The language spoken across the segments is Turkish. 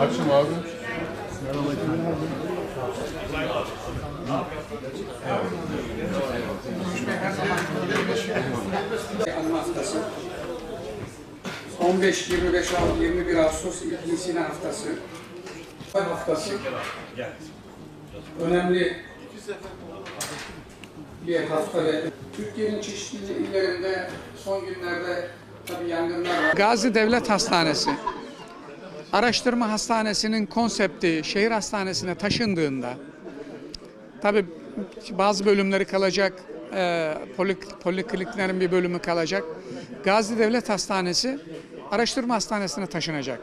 Akşam abi. Haftası. 15, 25, 21 Ağustos İlk İnsina Haftası. Haftası. Önemli bir hafta ve Türkiye'nin çeşitli illerinde son günlerde. Gazi Devlet Hastanesi Araştırma Hastanesi'nin konsepti şehir hastanesine taşındığında tabii bazı bölümleri kalacak, e, polik, polikliniklerin bir bölümü kalacak. Gazi Devlet Hastanesi Araştırma Hastanesi'ne taşınacak.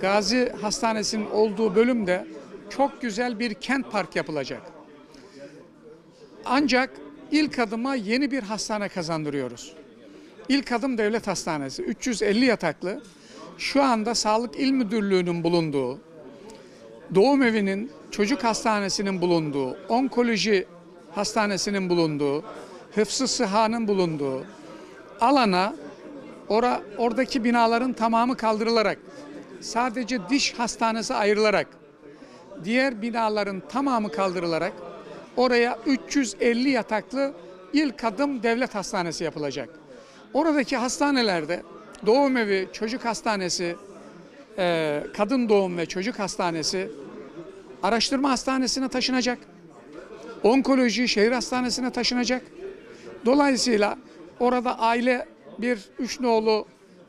Gazi Hastanesi'nin olduğu bölümde çok güzel bir kent park yapılacak. Ancak ilk adıma yeni bir hastane kazandırıyoruz. İlk adım devlet hastanesi. 350 yataklı. Şu anda Sağlık İl Müdürlüğü'nün bulunduğu, doğum evinin, çocuk hastanesinin bulunduğu, onkoloji hastanesinin bulunduğu, hıfzı sıhanın bulunduğu alana ora, oradaki binaların tamamı kaldırılarak sadece diş hastanesi ayrılarak diğer binaların tamamı kaldırılarak oraya 350 yataklı ilk adım devlet hastanesi yapılacak. Oradaki hastanelerde doğum evi, çocuk hastanesi, e, kadın doğum ve çocuk hastanesi araştırma hastanesine taşınacak. Onkoloji şehir hastanesine taşınacak. Dolayısıyla orada aile bir üç nolu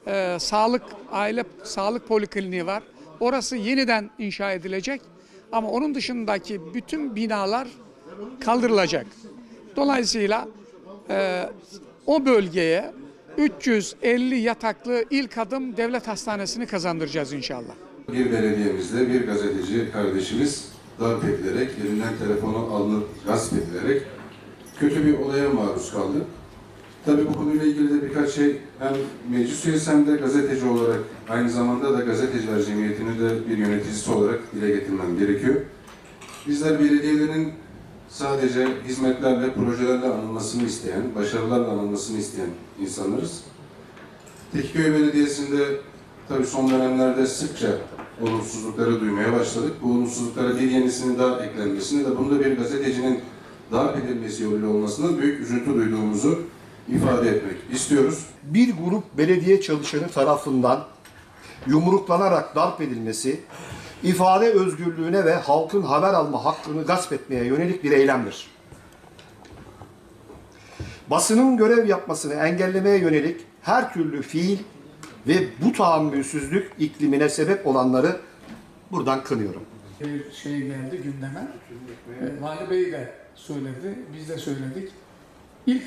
e, sağlık aile sağlık polikliniği var. Orası yeniden inşa edilecek. Ama onun dışındaki bütün binalar kaldırılacak. Dolayısıyla e, o bölgeye 350 yataklı ilk adım devlet hastanesini kazandıracağız inşallah. Bir belediyemizde bir gazeteci kardeşimiz darp edilerek, elinden telefonu alınıp gasp edilerek kötü bir olaya maruz kaldı. Tabii bu konuyla ilgili de birkaç şey hem meclis üyesi hem de gazeteci olarak aynı zamanda da gazeteciler cemiyetinin de bir yöneticisi olarak dile getirmem gerekiyor. Bizler belediyelerin sadece hizmetlerle, projelerle anılmasını isteyen, başarılarla anılmasını isteyen insanlarız. Tekiköy Belediyesi'nde tabii son dönemlerde sıkça olumsuzlukları duymaya başladık. Bu olumsuzluklara bir yenisinin daha eklenmesini de bunda bir gazetecinin darp edilmesi yoluyla olmasından büyük üzüntü duyduğumuzu ifade etmek istiyoruz. bir grup belediye çalışanı tarafından yumruklanarak darp edilmesi, ifade özgürlüğüne ve halkın haber alma hakkını gasp etmeye yönelik bir eylemdir. Basının görev yapmasını engellemeye yönelik her türlü fiil ve bu tahammülsüzlük iklimine sebep olanları buradan kınıyorum. bir şey geldi gündeme. E, Vali Bey de söyledi, biz de söyledik. İlk